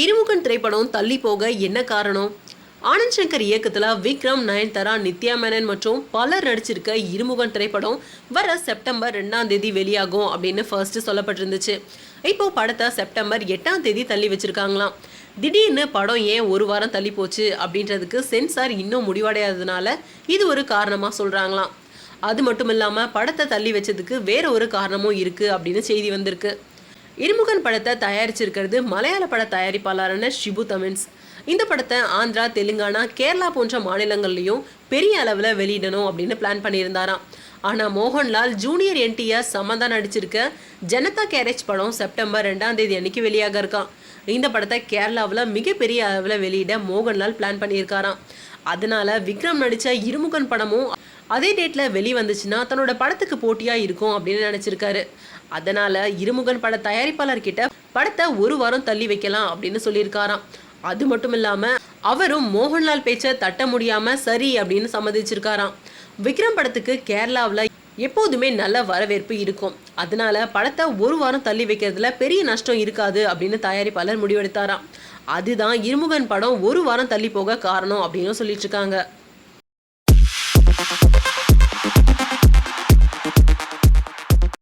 இருமுகன் திரைப்படம் தள்ளி போக என்ன காரணம்? ஆனந்த் சங்கர் இயக்கத்தில் விக்ரம் நயன்தாரா நித்யா மேனன் மற்றும் பலர் நடிச்சிருக்க இருமுகன் திரைப்படம் வர செப்டம்பர் ரெண்டாம் தேதி வெளியாகும் அப்படின்னு ஃபர்ஸ்ட் சொல்லப்பட்டிருந்துச்சு. இப்போ படத்தை செப்டம்பர் எட்டாம் தேதி தள்ளி வச்சிருக்காங்களாம். திடீர்னு படம் ஏன் ஒரு வாரம் தள்ளி போச்சு அப்படின்றதுக்கு சென்சார் இன்னும் முடிவடையாததுனால இது ஒரு காரணமாக சொல்கிறாங்களாம் அது மட்டும் இல்லாமல் படத்தை தள்ளி வச்சதுக்கு வேற ஒரு காரணமும் இருக்குது அப்படின்னு செய்தி வந்திருக்கு. இருமுகன் படத்தை தயாரிச்சிருக்கிறது மலையாள பட தயாரிப்பாளரான ஷிபு தமின்ஸ் இந்த படத்தை ஆந்திரா தெலுங்கானா கேரளா போன்ற மாநிலங்கள்லையும் பெரிய அளவில் வெளியிடணும் அப்படின்னு பிளான் பண்ணியிருந்தாராம். ஆனால் மோகன்லால் ஜூனியர் என்டிஆர் சமந்தா நடிச்சிருக்க ஜனதா கேரேஜ் படம் செப்டம்பர் ரெண்டாம் தேதி அன்னைக்கு வெளியாக இருக்கான் இந்த படத்தை கேரளாவில் மிகப்பெரிய அளவில் வெளியிட மோகன்லால் பிளான் பண்ணியிருக்காராம். அதனால விக்ரம் நடித்த இருமுகன் படமும் அதே டேட்டில் வெளி வந்துச்சுன்னா தன்னோட படத்துக்கு போட்டியாக இருக்கும் அப்படின்னு நினச்சிருக்காரு. அதனால் இருமுகன் பட தயாரிப்பாளர் கிட்ட படத்தை ஒரு வாரம் தள்ளி வைக்கலாம் அப்படின்னு சொல்லியிருக்காராம். அது மட்டும் இல்லாமல் அவரும் மோகன்லால் பேச்சை தட்ட முடியாமல் சரி அப்படின்னு சம்மதிச்சிருக்காராம். விக்ரம் படத்துக்கு கேரளாவில் எப்போதுமே நல்ல வரவேற்பு இருக்கும். அதனால படத்தை ஒரு வாரம் தள்ளி வைக்கிறதுல பெரிய நஷ்டம் இருக்காது அப்படின்னு தயாரிப்பாளர் முடிவெடுத்தாராம். அதுதான் இருமுகன் படம் ஒரு வாரம் தள்ளி போக காரணம் அப்படின்னு சொல்லிட்டு இருக்காங்க.